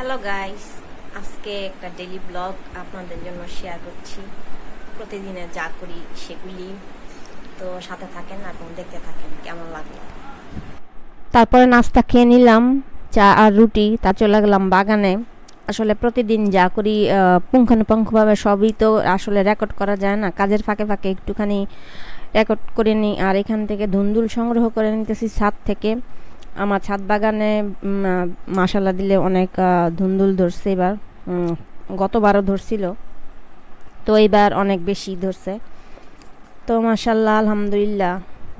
Hello guys আজকে একটা daily blog আপনাদের জন্য শেয়ার করছি। প্রতিদিনে যা করি সেগুলি। তো সাথে থাকেন এবং দেখতে থাকেন, কেমন লাগল? তারপরে নাস্তা খেয়ে নিলাম, চা আর রুটি, তা চলে গেলাম বাগানে। আসলে প্রতিদিন যা করি পুঙ্খানুপুঙ্খভাবে সবই তো আসলে রেকর্ড করা যায় না। কাজের ফাঁকে ফাঁকে একটুখানি রেকর্ড করে নিই। আর এখান থেকে ধুন্দুল সংগ্রহ করে নিতেছি ছাদ থেকে। আমার ছাদ বাগানে মাসালা দিলে অনেক ধুন্দুল ধরছে এবার। গতবারও ধরছিল। তো এবার অনেক বেশি ধরছে। তো মাসাল্লাহ আলহামদুলিল্লাহ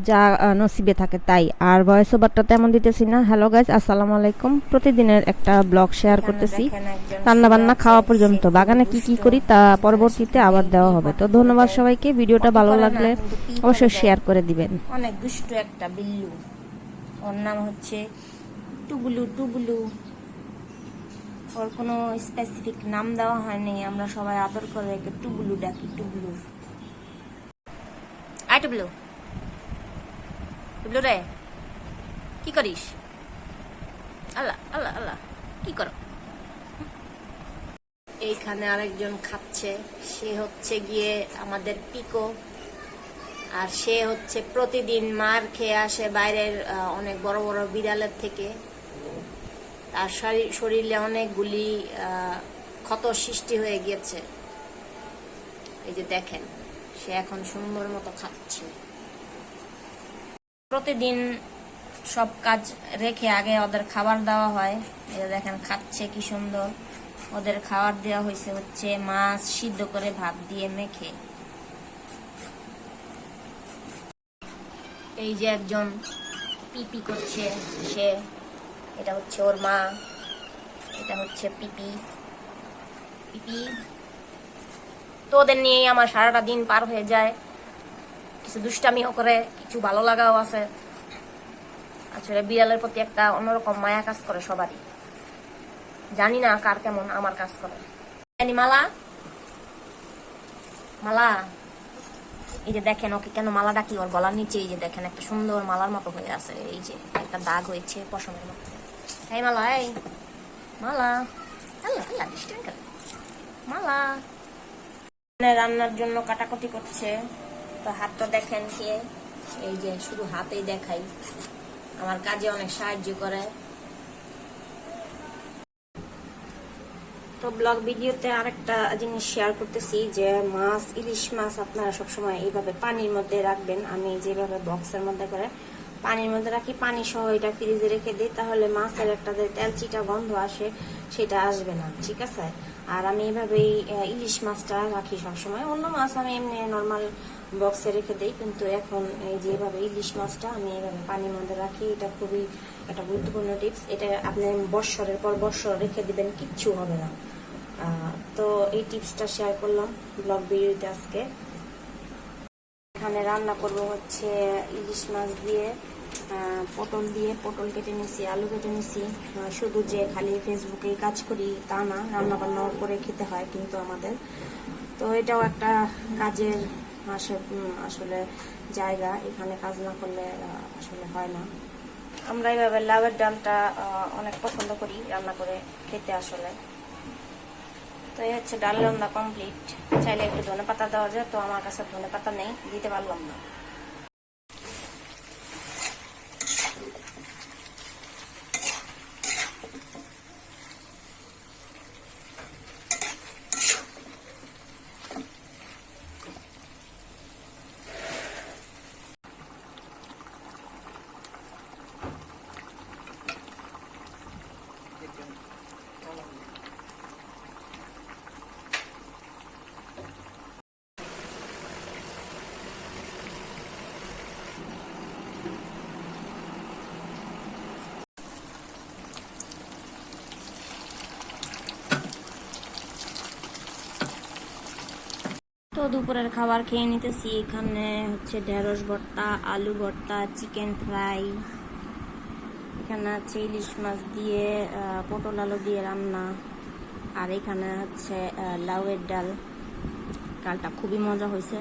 যা নসিবে থাকে তাই। আর ভয়েস ওভারটা তেমন দিতেছি না। হ্যালো গাইজ আসসালামু আলাইকুম। প্রতিদিনের একটা ব্লগ শেয়ার করতেছি। রান্না বান্না খাওয়া পর্যন্ত। বাগানে কি কি করি তা পরবর্তীতে আবার দেওয়া হবে। তো ধন্যবাদ সবাইকে। ভিডিওটা ভালো লাগলে অবশ্যই শেয়ার করে দিবেন। অনেক দুষ্ট একটা বিল্লু। ওর নাম হচ্ছে টুবুলু টুবুলু। ওর কোনো স্পেসিফিক নাম দেওয়া হয়নি আমরা সবাই আদর করে একে টুবুলু ডাকি, টুবুলু। আই টুবলু। টুবলু রে, কি করিস? আল্লাহ আল্লাহ আল্লাহ, কি করো? এইখানে আরেকজন খাচ্ছে, সে হচ্ছে গিয়ে আমাদের পিকো। আর সে হচ্ছে প্রতিদিন মার খেয়ে আসে বাইরের অনেক বড় বড় বিড়ালের থেকে। তার শরীর- অনেকগুলি ক্ষত সৃষ্টি হয়ে গিয়েছে। এই যে দেখেন, সে এখন সুন্দর মতো খাচ্ছে। প্রতিদিন সব কাজ রেখে আগে ওদের খাবার দেওয়া হয়। যে দেখেন, খাচ্ছে কি সুন্দর। ওদের খাবার দেওয়া হয়েছে হচ্ছে মাছ সিদ্ধ করে ভাত দিয়ে মেখে। এই যে একজন পিপি করছে, সে, এটা হচ্ছে ওর মা, এটা হচ্ছে পিপি। পিপি তো ওদের নিয়েই আমার সারাটা দিন পার হয়ে যায়। কিছু দুষ্টামিও করে, কিছু ভালো লাগাও আছে। আসলে বিড়ালের প্রতি একটা অন্যরকম মায়া কাজ করে সবারই। জানি না কার কেমন আমার কাজ করে। জানি মালা? মালা? এই যে দেখেন ওকে কেন মালা ডাকি, ওর গলার নিচে এই যে দেখেন একটা সুন্দর মালার মতো হয়ে আছে, এই যে একটা দাগ হয়েছে পশমের মতো এই মালা এই মালা, আল্লাহ মালা। রান্নার জন্য কাটাকুটি করছে, তো হাতটা দেখেন কে, এই যে শুধু হাতেই দেখাই। আমার কাজে অনেক সাহায্য করে। তো ব্লগ ভিডিওতে আরেকটা জিনিস শেয়ার করতেছি যে মাছ, ইলিশ মাছ আপনারা সবসময় এইভাবে পানির মধ্যে রাখবেন। আমি যেভাবে বক্সের মধ্যে করে পানির মধ্যে রাখি, পানি সহ এটা ফ্রিজে রেখে দিই, তাহলে মাছের একটা যে তেলচিটা গন্ধ আসে সেটা আসবে না, ঠিক আছে? আর আমি এইভাবেই ইলিশ মাছটা রাখি সবসময়। অন্য মাছ আমি এমনি নর্মাল বক্সে রেখে দিই, কিন্তু এখন এই যে এইভাবে ইলিশ মাছটা আমি এইভাবে পানির মধ্যে রাখি, এটা খুবই একটা গুরুত্বপূর্ণ টিপস এটা আপনি বৎসরের পর বৎসর রেখে দিবেন, কিচ্ছু হবে না। তো এই টিপসটা শেয়ার করলাম ব্লগ ভিডিওতে আজকে। এখানে রান্না করব হচ্ছে ইলিশ মাছ দিয়ে পটল দিয়ে, পটল কেটে নিছি, আলু কেটে নিছি। শুধু যে খালি ফেসবুকে কাজ করি তা না রান্না বান্নাও করে খেতে হয় কিন্তু আমাদের। তো এটাও একটা কাজের উম, আসলে জায়গা এখানে কাজ না করলে আসলে হয় না। আমরা এইভাবে লাভের ডালটা অনেক পছন্দ করি রান্না করে খেতে আসলে। তো এই হচ্ছে ডাল রান্না কমপ্লিট চাইলে একটু ধনে পাতা দেওয়া যায় তো আমার কাছে ধনে পাতা নেই দিতে পারলাম না। তো দুপুরের খাবার খেয়ে নিতেছি। এখানে হচ্ছে ঢেঁড়স ভর্তা, আলু ভর্তা চিকেন ফ্রাই এখানে আছে ইলিশ মাছ দিয়ে পটল আলু দিয়ে রান্না। আর এখানে হচ্ছে লাউয়ের ডাল। ডালটা খুবই মজা হয়েছে।